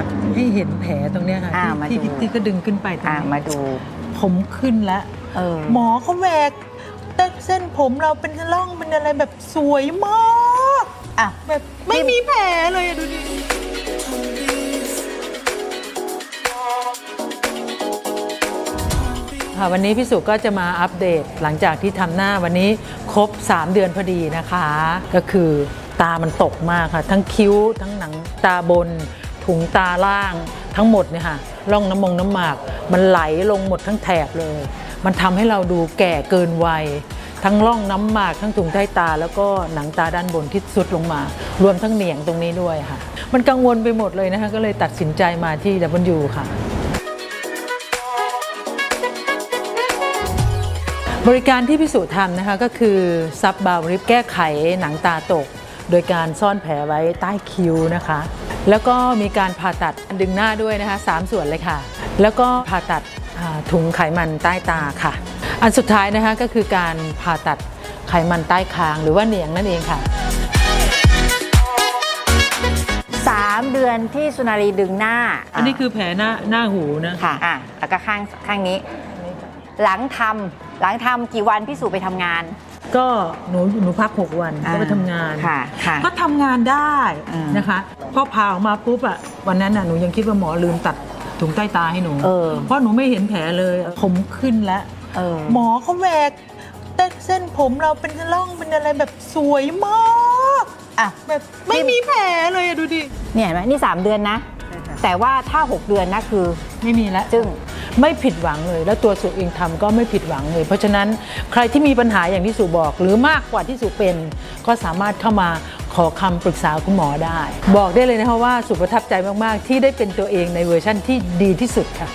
จากให้เห็นแผลตรงเนี้ยค่ะอ่าที่มาที่ดูที่ก็ดึงขึ้นไปตรงอ่านี้มาดูผมขึ้นแล้ว เออ หมอเขาแหวกแต่เส้นผมเราเป็นร่องเป็นอะไรแบบสวยมากอะ แบบไม่มีแผลเลยอะดูดิ ค่ะวันนี้พี่สุก็จะมาอัปเดตหลังจากที่ทำหน้าวันนี้ครบ 3 เดือนพอดีนะคะ ก็คือตามันตกมากค่ะ ทั้งคิ้วทั้งหนังตาบน ถุงตาล่างทั้งหมดเนี่ยค่ะร่องน้ำมงน้ำหมาก มันไหลลงหมดทั้งแถบเลย มันทำให้เราดูแก่เกินวัย ทั้งร่องน้ำหมากทั้งถุงใต้ตา แล้วก็หนังตาด้านบนที่สุดลงมา รวมทั้งเหนียงตรงนี้ด้วยค่ะ มันกังวลไปหมดเลยนะคะก็เลยตัดสินใจมาที่ W ค่ะบริการที่พิสูจน์ทำนะคะก็คือซับบาวริบแก้ไขหนังตาตก โดยการซ่อนแผลไว้ใต้คิ้วนะคะ แล้วก็มีการผ่าตัดดึงหน้าด้วยนะคะสามส่วนเลยค่ะ แล้วก็ผ่าตัดอ่าถุงไขมันใต้ตาค่ะ อันสุดท้ายนะคะก็คือการผ่าตัดไขมันใต้คางหรือว่าเหนียงนั่นเองค่ะสามเดือนที่สุนารีดึงหน้า อันนี้คือแผลหน้าหน้าหูนะค่ะอะแล้วก็ข้างข้างนี้ หลังทำหลังทำกี่วันพี่สุไปทำงาน ก็หนูหนูพัก 6 วันอ่าก็ไปทำงานค่ะค่ะก็ทำงานได้อืมนะคะ พอผ่าออกมาปุ๊บอะวันนั้นน่ะหนูยังคิดว่าหมอลืมตัดถุงใต้ตาให้หนูเออเพราะหนูไม่เห็นแผลเลยผมขึ้นแล้ว เออ หมอเขาแหวกแต่เส้นผมเราเป็นร่องเป็นอะไรแบบสวยมากอะ แบบไม่มีแผลเลยอะดูดิ เนี่ยเห็นไหมนี่ 3 เดือนนะ แต่ว่าถ้า 6 เดือนนะคือ ไม่มีแล้ว จึ้ง ไม่ผิดหวังเลย แล้วตัวสุเองทำก็ไม่ผิดหวังเลย เพราะฉะนั้นใครที่มีปัญหาอย่างที่สุบอก หรือมากกว่าที่สุเป็นก็สามารถเข้ามา ขอคำปรึกษาคุณหมอได้ บอกได้เลยนะคะว่าสุประทับใจมาก ๆ ที่ได้เป็นตัวเองในเวอร์ชั่นที่ดีที่สุดค่ะ